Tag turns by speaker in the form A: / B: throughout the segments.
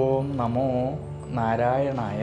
A: ഓം നമോ നാരായണായ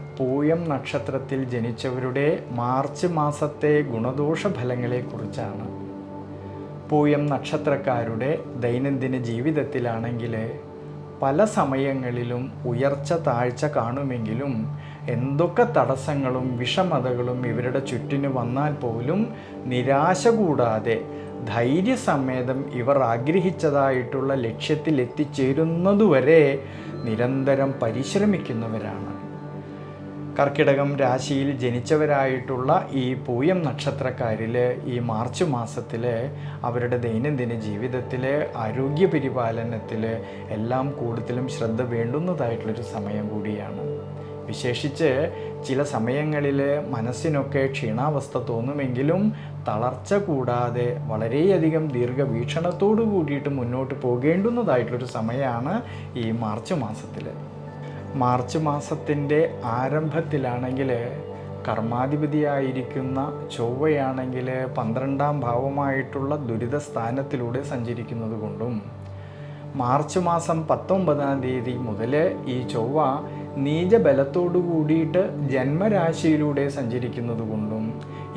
A: പൂയം നക്ഷത്രത്തിൽ ജനിച്ചവരുടെ മാർച്ച് മാസത്തെ ഗുണദോഷ ഫലങ്ങളെക്കുറിച്ചാണ് പൂയം നക്ഷത്രക്കാരുടെ ദൈനംദിന ജീവിതത്തിലാണെങ്കിൽ പല സമയങ്ങളിലും ഉയർച്ച താഴ്ച കാണുമെങ്കിലും എന്തൊക്കെ തടസ്സങ്ങളും വിഷമതകളും ഇവരുടെ ചുറ്റിന് വന്നാൽ പോലും നിരാശ കൂടാതെ ധൈര്യസമേതം ഇവർ ആഗ്രഹിച്ചതായിട്ടുള്ള ലക്ഷ്യത്തിൽ എത്തിച്ചേരുന്നതുവരെ നിരന്തരം പരിശ്രമിക്കുന്നവരാണ്. കർക്കിടകം രാശിയിൽ ജനിച്ചവരായിട്ടുള്ള ഈ പൂയം നക്ഷത്രക്കാരിൽ ഈ മാർച്ച് മാസത്തിൽ അവരുടെ ദൈനംദിന ജീവിതത്തിൽ ആരോഗ്യ പരിപാലനത്തിൽ എല്ലാം കൂടുതലും ശ്രദ്ധ വേണ്ടുന്നതായിട്ടുള്ളൊരു സമയം കൂടിയാണ്. വിശേഷിച്ച് ചില സമയങ്ങളിൽ മനസ്സിനൊക്കെ ക്ഷീണാവസ്ഥ തോന്നുമെങ്കിലും തളർച്ച കൂടാതെ വളരെയധികം ദീർഘവീക്ഷണത്തോടു കൂടിയിട്ട് മുന്നോട്ട് പോകേണ്ടുന്നതായിട്ടുള്ളൊരു സമയമാണ് ഈ മാർച്ച് മാസത്തിൽ മാർച്ച് മാസത്തിന്റെ ആരംഭത്തിലാണെങ്കിൽ കർമാധിപതിയായിരിക്കുന്ന ചൊവ്വയാണെങ്കിൽ പന്ത്രണ്ടാം ഭാവമായിട്ടുള്ള ദുരിത സ്ഥാനത്തിലൂടെ സഞ്ചരിക്കുന്നത് കൊണ്ടും മാർച്ച് മാസം പത്തൊമ്പതാം തീയതി മുതൽ ഈ ചൊവ്വ നീചബലത്തോടു കൂടിയിട്ട് ജന്മരാശിയിലൂടെ സഞ്ചരിക്കുന്നത് കൊണ്ടും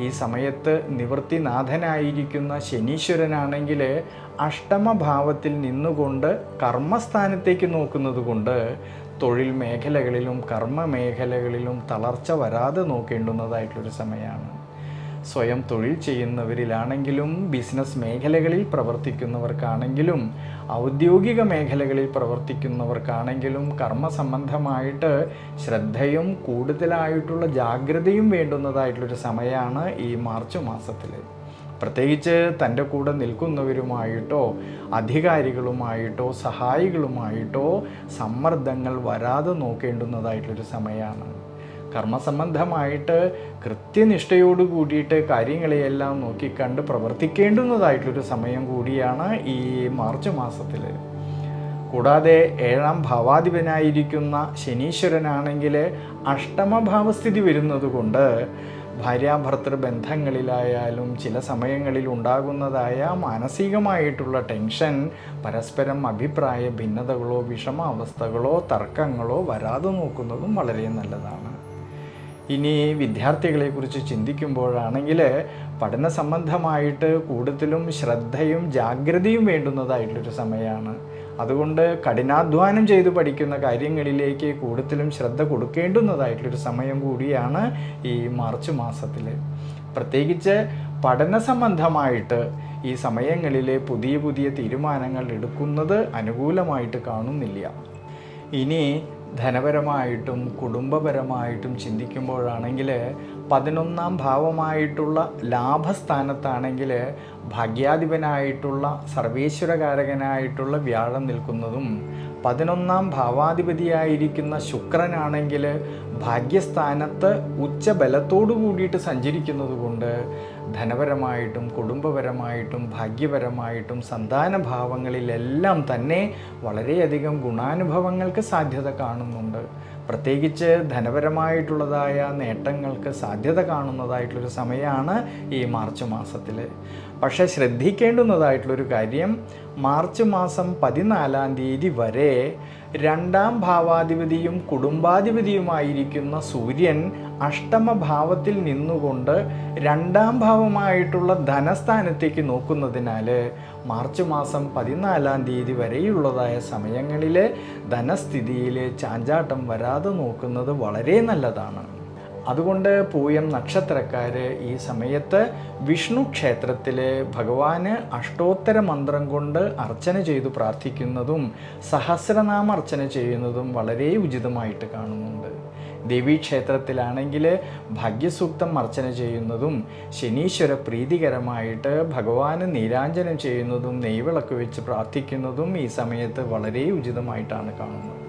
A: ഈ സമയത്ത് നിവൃത്തിനാഥനായിരിക്കുന്ന ശനീശ്വരനാണെങ്കിൽ അഷ്ടമഭാവത്തിൽ നിന്നുകൊണ്ട് കർമ്മസ്ഥാനത്തേക്ക് നോക്കുന്നത് കൊണ്ട് തൊഴിൽ മേഖലകളിലും കർമ്മ മേഖലകളിലും തളർച്ച വരാതെ നോക്കേണ്ടുന്നതായിട്ടുള്ളൊരു സമയമാണ്. സ്വയം തൊഴിൽ ചെയ്യുന്നവരിലാണെങ്കിലും ബിസിനസ് മേഖലകളിൽ പ്രവർത്തിക്കുന്നവർക്കാണെങ്കിലും ഔദ്യോഗിക മേഖലകളിൽ പ്രവർത്തിക്കുന്നവർക്കാണെങ്കിലും കർമ്മ സംബന്ധമായിട്ട് ശ്രദ്ധയും കൂടുതലായിട്ടുള്ള ജാഗ്രതയും വേണ്ടുന്നതായിട്ടുള്ളൊരു സമയമാണ് ഈ മാർച്ച് മാസത്തിൽ പ്രത്യേകിച്ച് തന്റെ കൂടെ നിൽക്കുന്നവരുമായിട്ടോ അധികാരികളുമായിട്ടോ സഹായികളുമായിട്ടോ സമ്മർദ്ദങ്ങൾ വരാതെ നോക്കേണ്ടുന്നതായിട്ടുള്ളൊരു സമയമാണ്. കർമ്മസംബന്ധമായിട്ട് കൃത്യനിഷ്ഠയോട് കൂടിയിട്ട് കാര്യങ്ങളെയെല്ലാം നോക്കിക്കണ്ട് പ്രവർത്തിക്കേണ്ടുന്നതായിട്ടൊരു സമയം കൂടിയാണ് ഈ മാർച്ച് മാസത്തിൽ കൂടാതെ ഏഴാം ഭാവാധിപനായിരിക്കുന്ന ശനീശ്വരനാണെങ്കിൽ അഷ്ടമഭാവസ്ഥിതി വരുന്നത് കൊണ്ട് ഭാര്യാഭർത്തൃ ബന്ധങ്ങളിലായാലും ചില സമയങ്ങളിൽ ഉണ്ടാകുന്നതായ മാനസികമായിട്ടുള്ള ടെൻഷൻ പരസ്പരം അഭിപ്രായ ഭിന്നതകളോ വിഷമാവസ്ഥകളോ തർക്കങ്ങളോ വരാതെ നോക്കുന്നതും വളരെ നല്ലതാണ്. ഇനി വിദ്യാർത്ഥികളെക്കുറിച്ച് ചിന്തിക്കുമ്പോഴാണെങ്കിൽ പഠന സംബന്ധമായിട്ട് കൂടുതലും ശ്രദ്ധയും ജാഗ്രതയും വേണ്ടുന്നതായിട്ടുള്ളൊരു സമയമാണ്. അതുകൊണ്ട് കഠിനാധ്വാനം ചെയ്ത് പഠിക്കുന്ന കാര്യങ്ങളിലേക്ക് കൂടുതലും ശ്രദ്ധ കൊടുക്കേണ്ടുന്നതായിട്ടുള്ളൊരു സമയം കൂടിയാണ് ഈ മാർച്ച് മാസത്തിൽ പ്രത്യേകിച്ച് പഠന സംബന്ധമായിട്ട് ഈ സമയങ്ങളിൽ പുതിയ പുതിയ തീരുമാനങ്ങൾ എടുക്കുന്നത് അനുകൂലമായിട്ട് കാണുന്നില്ല. ഇനി ധനപരമായിട്ടും കുടുംബപരമായിട്ടും ചിന്തിക്കുമ്പോഴാണെങ്കിൽ പതിനൊന്നാം ഭാവമായിട്ടുള്ള ലാഭസ്ഥാനത്താണെങ്കിൽ ഭാഗ്യാധിപനായിട്ടുള്ള സർവേശ്വരകാരകനായിട്ടുള്ള വ്യാഴം നിൽക്കുന്നതും പതിനൊന്നാം ഭാവാധിപതിയായിരിക്കുന്ന ശുക്രനാണെങ്കിൽ ഭാഗ്യസ്ഥാനത്ത് ഉച്ചബലത്തോടു കൂടിയിട്ട് സഞ്ചരിക്കുന്നത് കൊണ്ട് ധനപരമായിട്ടും കുടുംബപരമായിട്ടും ഭാഗ്യപരമായിട്ടും സന്താന ഭാവങ്ങളിലെല്ലാം തന്നെ വളരെയധികം ഗുണാനുഭവങ്ങൾക്ക് സാധ്യത കാണുന്നുണ്ട്. പ്രത്യേകിച്ച് ധനപരമായിട്ടുള്ളതായ നേട്ടങ്ങൾക്ക് സാധ്യത കാണുന്നതായിട്ടുള്ളൊരു സമയമാണ് ഈ മാർച്ച് മാസത്തിൽ പക്ഷേ ശ്രദ്ധിക്കേണ്ടുന്നതായിട്ടുള്ളൊരു കാര്യം മാർച്ച് മാസം പതിനാലാം തീയതി വരെ രണ്ടാം ഭാവാധിപതിയും കുടുംബാധിപതിയുമായിരിക്കുന്ന സൂര്യൻ അഷ്ടമഭാവത്തിൽ നിന്നുകൊണ്ട് രണ്ടാം ഭാവമായിട്ടുള്ള ധനസ്ഥാനത്തേക്ക് നോക്കുന്നതിനാൽ മാർച്ച് മാസം പതിനാലാം തീയതി വരെയുള്ളതായ സമയങ്ങളിൽ ധനസ്ഥിതിയിൽ ചാഞ്ചാട്ടം വരാതെ നോക്കുന്നത് വളരെ നല്ലതാണ്. അതുകൊണ്ട് പൂയം നക്ഷത്രക്കാർ ഈ സമയത്ത് വിഷ്ണു ക്ഷേത്രത്തിൽ ഭഗവാന് അഷ്ടോത്തര മന്ത്രം കൊണ്ട് അർച്ചന ചെയ്തു പ്രാർത്ഥിക്കുന്നതും സഹസ്രനാമ അർച്ചന ചെയ്യുന്നതും വളരെ ഉചിതമായിട്ട് കാണുന്നുണ്ട്. ദേവീക്ഷേത്രത്തിലാണെങ്കിൽ ഭാഗ്യസൂക്തം അർച്ചന ചെയ്യുന്നതും ശനീശ്വര പ്രീതികരമായിട്ട് ഭഗവാന് നീരാഞ്ജനം ചെയ്യുന്നതും നെയ്വിളക്ക് വെച്ച് പ്രാർത്ഥിക്കുന്നതും ഈ സമയത്ത് വളരെ ഉചിതമായിട്ടാണ് കാണുന്നത്.